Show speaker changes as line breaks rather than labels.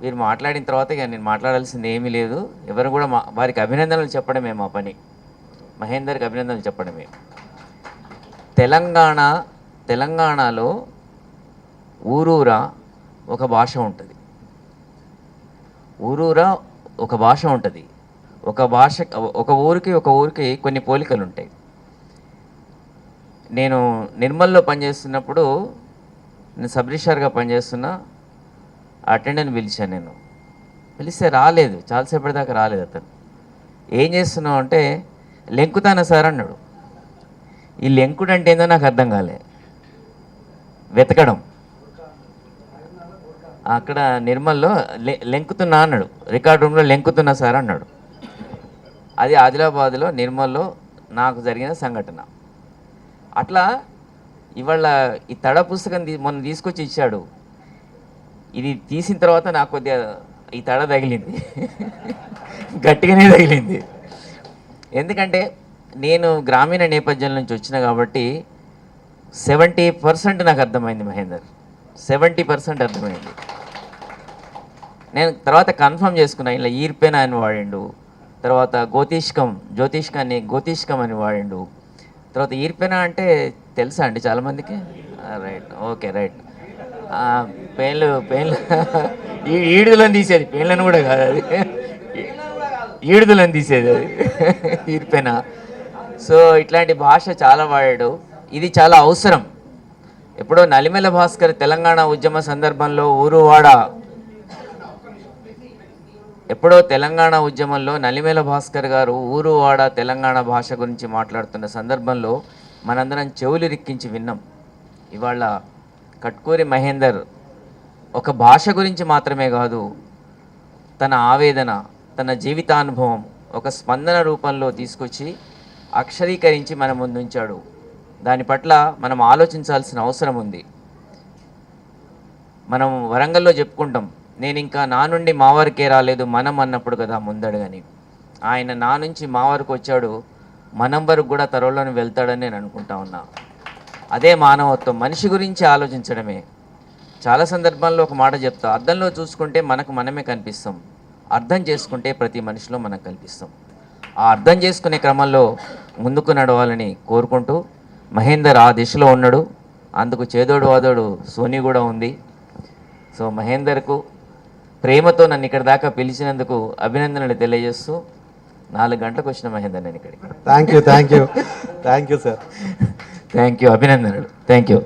వీరు మాట్లాడిన తర్వాత ఇక నేను మాట్లాడాల్సింది ఏమీ లేదు. ఎవరు కూడా మా వారికి అభినందనలు చెప్పడమే మా పని. మహేందర్కి అభినందనలు చెప్పడమే. తెలంగాణ తెలంగాణలో ఊరూరా ఒక భాష ఉంటుంది. ఊరూరా ఒక భాష ఉంటుంది. ఒక భాష ఒక ఊరికి ఒక ఊరికి కొన్ని పోలికలు ఉంటాయి. నేను నిర్మల్లో పనిచేస్తున్నప్పుడు నేను సబ్ రిజిస్టార్గా పనిచేస్తున్నా. అటెండెంట్ పిలిచాను నేను. పిలిస్తే రాలేదు చాలాసేపటి దాకా రాలేదు అతను. ఏం చేస్తున్నావు అంటే లెంకుతానా సార్ అన్నాడు. ఈ లెంకుడు అంటే ఏందో నాకు అర్థం కాలే. వెతకడం. అక్కడ నిర్మల్లో లెంకుతున్నా అన్నాడు. రికార్డ్ రూమ్లో లెంకుతున్నా సార్ అన్నాడు. అది ఆదిలాబాద్లో నిర్మల్లో నాకు జరిగిన సంఘటన. అట్లా ఇవాళ ఈ తడ పుస్తకం మొన్న తీసుకొచ్చి ఇచ్చాడు. ఇది తీసిన తర్వాత నాకు కొద్దిగా ఈ తడ తగిలింది. గట్టిగానే తగిలింది. ఎందుకంటే నేను గ్రామీణ నేపథ్యం నుంచి వచ్చిన కాబట్టి సెవెంటీ పర్సెంట్ నాకు అర్థమైంది మహేందర్. సెవెంటీ పర్సెంట్ అర్థమైంది. నేను తర్వాత కన్ఫర్మ్ చేసుకున్నా ఇలా ఈర్పెన అని వాడిండు తర్వాత గోతీష్కం జ్యోతిష్కాన్ని గోతీష్కం అని వాడిండు. తర్వాత ఈర్పెన అంటే తెలుసా అండి చాలామందికి? రైట్. Okay right. పెయిన్లు పెయిన్లు. ఈడుదలని ఈడుదలను తీసేది. పెయిన్లను కూడా కాదు అది. ఈడుదలను తీసేది అది. ఈర్పెన సో ఇట్లాంటి భాష చాలా వాడాడు. ఇది చాలా అవసరం. ఎప్పుడో నలిమెల భాస్కర్ తెలంగాణ ఉద్యమ సందర్భంలో ఊరువాడ. ఎప్పుడో తెలంగాణ ఉద్యమంలో నలిమేల భాస్కర్ గారు ఊరువాడ తెలంగాణ భాష గురించి మాట్లాడుతున్న సందర్భంలో మనందరం చెవులు రిక్కించి విన్నాం. ఇవాళ కట్కూరి మహేందర్ ఒక భాష గురించి మాత్రమే కాదు తన ఆవేదన తన జీవితానుభవం ఒక స్పందన రూపంలో తీసుకొచ్చి అక్షరీకరించి మన ముందుంచాడు. దాని పట్ల మనం ఆలోచించాల్సిన అవసరం ఉంది. మనం వరంగల్లో చెప్పుకుంటాం నేను ఇంకా నా నుండి మా వరకే రాలేదు మనం అన్నప్పుడు కదా ముందడుగని. ఆయన నా నుంచి మా వరకు వచ్చాడు మనం వరకు కూడా తరవలోని వెళ్తాడని నేను అనుకుంటా ఉన్నా. అదే మానవత్వం. మనిషి గురించి ఆలోచించడమే. చాలా సందర్భాల్లో ఒక మాట చెప్తా. అర్థంలో చూసుకుంటే మనకు మనమే కనిపిస్తాం. అర్థం చేసుకుంటే ప్రతి మనిషిలో మనం కనిపిస్తాం. ఆ అర్థం చేసుకునే క్రమంలో ముందుకు నడవాలని కోరుకుంటూ మహేందర్ ఆ దిశలో ఉన్నాడు. అందుకు చేదోడు వాదోడు సోనీ కూడా ఉంది. సో మహేందర్కు ప్రేమతో నన్ను ఇక్కడ దాకా పిలిచినందుకు అభినందనలు తెలియజేస్తూ నాలుగు గంటలకు వచ్చిన మహేందర్ నేను ఇక్కడికి.
Thank you thank you thank you sir
thank you అభినందనలు థ్యాంక్ యూ